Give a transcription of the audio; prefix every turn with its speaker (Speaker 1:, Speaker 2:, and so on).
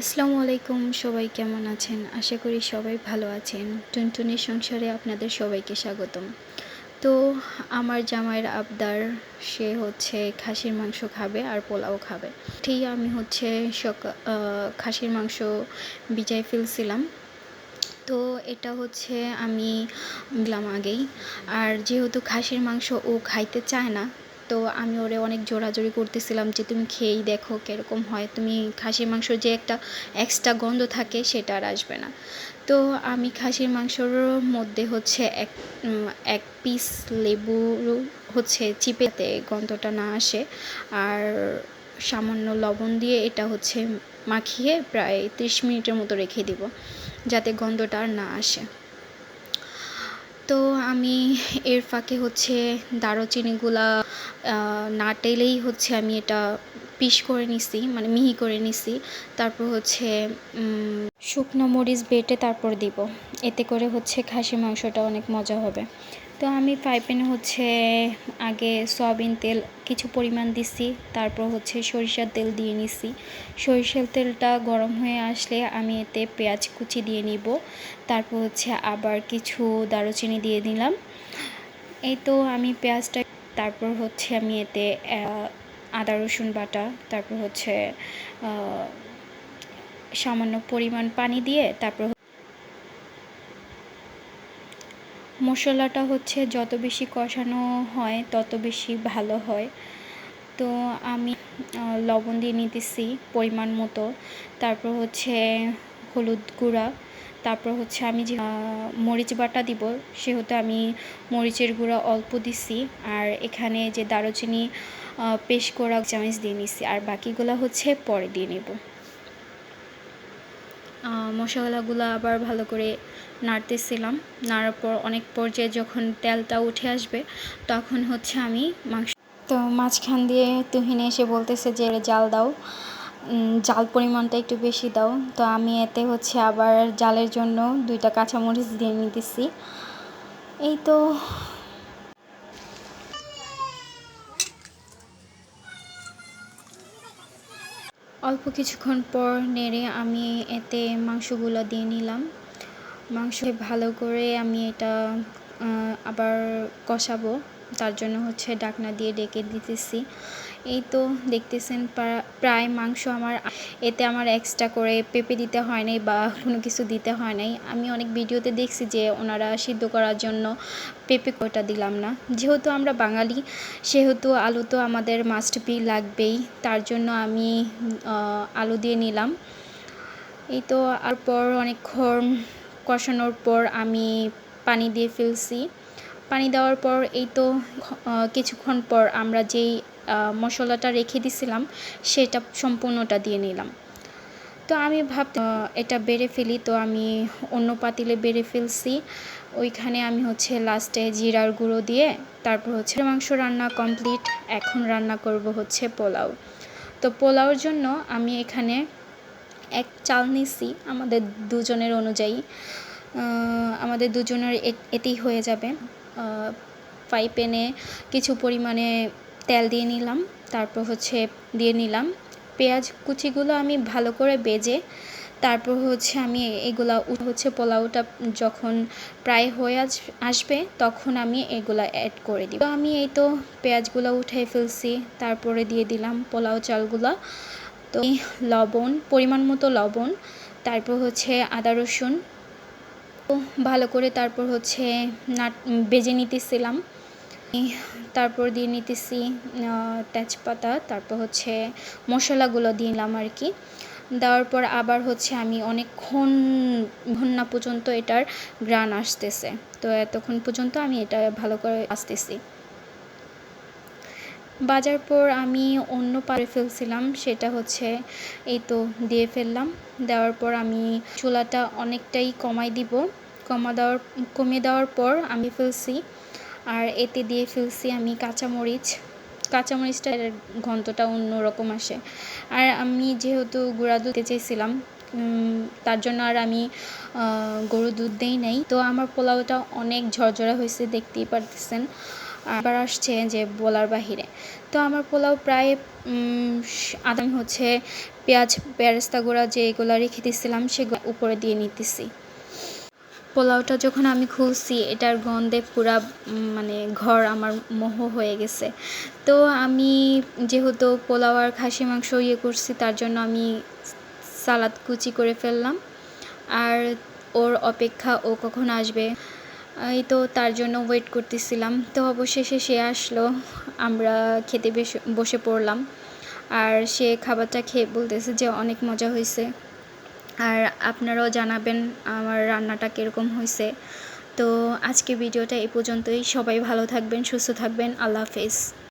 Speaker 1: আসসালামু আলাইকুম, সবাই কেমন আছেন? আশা করি সবাই ভালো আছেন। টুনটুনির সংসারে আপনাদের সবাইকে স্বাগতম। তো আমার জামাইয়ের আবদার, সে হচ্ছে খাসির মাংস খাবে আর পোলাও খাবে। ঠিক আমি হচ্ছে খাসির মাংস বিজাই ফেলছিলাম। তো এটা হচ্ছে আমি দিলাম আগেই। আর যেহেতু খাসির মাংস ও খাইতে চায় না তো আমি ওরে অনেক জোরাজোরি করতেছিলাম যে, তুমি খেয়েই দেখো কীরকম হয়। তুমি খাসির মাংস যে একটা এক্সট্রা গন্ধ থাকে সেটা আর আসবে না। তো আমি খাসির মাংসর মধ্যে হচ্ছে এক এক পিস লেবু হচ্ছে চিপেতে গন্ধটা না আসে। আর সামান্য লবণ দিয়ে এটা হচ্ছে মাখিয়ে প্রায় ত্রিশ মিনিটের মতো রেখে দিব, যাতে গন্ধটা আর না আসে। তো আমি এর ফাঁকে হচ্ছে দারচিনিগুলা না টেলেই হচ্ছে আমি এটা পিস করে নিছি মানে মিহি করে নিছি। তারপর হচ্ছে শুকনো মরিচ বেটে তারপর দিব। এতে করে হচ্ছে খাসি মাংসটা অনেক মজা হবে। তো আমি ফ্রাই প্যানে হচ্ছে আগে সয়াবিন তেল কিছু পরিমাণ দিছি, তারপর হচ্ছে সরিষার তেল দিয়ে নিছি। সরিষার তেলটা গরম হয়ে আসলে আমি এতে পেঁয়াজ কুচি দিয়ে নিব, তারপর হচ্ছে আবার কিছু দারুচিনি দিয়ে দিলাম। এই তো আমি পেঁয়াজটা, তারপর হচ্ছে আমি এতে আদা, রসুন বাটা, তারপর হচ্ছে সামান্য পরিমাণ পানি দিয়ে তারপর মশলাটা হচ্ছে যত বেশি কষানো হয়, তত বেশি ভালো হয়। তো আমি লবণ দিয়ে নিতেছি পরিমাণ মতো। তারপর হচ্ছে হলুদ গুঁড়া। তারপর হচ্ছে আমি যে মরিচ বাটা দিব, সেহেতু আমি মরিচের গুঁড়া অল্প দিছি। আর এখানে যে দারুচিনি পেস্ট করা চামচ দিয়ে নিছি। আর বাকিগুলো হচ্ছে পরে দিয়ে নেব। মশলাগুলো আবার ভালো করে নাড়তেছিলাম। নাড়ার পর অনেক পর্যায়ে যখন তেলটা উঠে আসবে, তখন হচ্ছে আমি মাংস তো মাঝখান দিয়ে তুহিনে এসে বলতেছে যে জাল দাও। জাল পরিমাণটা একটু বেশি দাও। তো আমি এতে হচ্ছে আবার জালের জন্য দুইটা কাঁচামরিচ দিয়ে নিতেছি। এই তো অল্প কিছুক্ষণ পর নেড়ে আমি এতে মাংসগুলো দিয়ে নিলাম। মাংস ভালো করে আমি এটা আবার কষাবো। তার জন্য হচ্ছে ডাকনা দিয়ে ডেকে দিতেছি। এই তো দেখতেছেন প্রায় মাংস আমার, এতে আমার এক্সট্রা করে পেঁপে দিতে হয় নাই বা কোনো কিছু দিতে হয় নাই। আমি অনেক ভিডিওতে দেখছি যে ওনারা সিদ্ধ করার জন্য পেঁপে কোটা দিলাম না। যেহেতু আমরা বাঙালি, সেহেতু আলু তো আমাদের মাস্ট লাগবেই। তার জন্য আমি আলু দিয়ে নিলাম। এই তো, আর পর অনেকক্ষণ কষানোর পর আমি পানি দিয়ে ফেলছি। পানি দেওয়ার পর এই তো কিছুক্ষণ পর আমরা যেই মশলাটা রেখে দিছিলাম, সেটা সম্পূর্ণটা দিয়ে নিলাম। তো আমি ভাব এটা বেড়ে ফেলি, তো আমি অন্য পাতিলে বেড়ে ফেলছি। ওইখানে আমি হচ্ছে লাস্টে জিরার গুঁড়ো দিয়ে, তারপর হচ্ছে মাংস রান্না কমপ্লিট এখন রান্না করব হচ্ছে পোলাও। তো পোলাওর জন্য আমি এখানে এক চাল নিছি, আমাদের দুজনের অনুযায়ী। আমাদের দুজনের এতেই হয়ে যাবে। ফ্রাই প্যানে কিছু পরিমাণে তেল দিয়ে নিলাম, তারপর হচ্ছে দিয়ে নিলাম। পেঁয়াজ কুচিগুলো আমি ভালো করে বেজে, তারপর হচ্ছে আমি এগুলা হচ্ছে পোলাওটা যখন প্রায় হয়ে আস, আসবে তখন আমি এগুলা অ্যাড করে দিই তো আমি এই তো পেঁয়াজগুলো উঠাই ফেলছি, তারপরে দিয়ে দিলাম পোলাও চালগুলা। তো লবণ, পরিমাণ মতো লবণ, তারপর হচ্ছে আদা রসুন ভালো করে তারপর হচ্ছে নাট বেজে নিতেছিলাম। তারপর দিয়ে নিতেছি তেজপাতা, তারপর হচ্ছে মশলাগুলো দিলাম আর কি। দেওয়ার পর আবার হচ্ছে আমি অনেকক্ষণ, ঘন্না পর্যন্ত এটার গ্রান আসতেছে। তো এতক্ষণ পর্যন্ত আমি এটা ভালো করে আসতেছি বাজার পর আমি অন্য পারে ফেলছিলাম, সেটা হচ্ছে এই তো দিয়ে ফেললাম। দেওয়ার পর আমি চুলাটা অনেকটাই কমাই দিব। কমা দেওয়ার, কমিয়ে দেওয়ার পর আমি ফেলছি। আর এতে দিয়ে ফেলছি আমি কাঁচামরিচ। কাঁচামরিচটার গন্ধটা অন্যরকম আসে। আর আমি যেহেতু গুঁড়া দুধ চেয়েছিলাম তার জন্য আর আমি গরু দুধ দেই নাই। তো আমার পোলাওটা অনেক ঝরঝরা হয়েছে, দেখতেই পারতেছেন। আবার আসছে যে বলার বাহিরে। তো আমার পোলাও প্রায় আদান হচ্ছে পেঁয়াজ বেরেস্তা গুঁড়া যেগুলো রেখে দিয়েছিলাম সেগুলো উপরে দিয়ে নিতেছি। পোলাওটা যখন আমি খুলছি, এটার গন্ধে পুরা মানে ঘর আমার মোহ হয়ে গেছে। তো আমি যেহেতু পোলাও আর খাসি মাংস ইয়ে করছি, তার জন্য আমি সালাদ কুচি করে ফেললাম। আর ওর অপেক্ষা ও কখন আসবে, এই তো তার জন্য ওয়েট করতেছিলাম। তো অবশেষে সে আসলো, আমরা খেতে বসে পড়লাম। আর সে খাবারটা খেয়ে বলতেছে যে অনেক মজা হয়েছে। আর আপনারাও জানাবেন আমার রান্নাটা কীরকম হয়েছে। তো আজকে ভিডিওটা এই পর্যন্তই। সবাই ভালো থাকবেন, সুস্থ থাকবেন। আল্লাহ হাফেজ।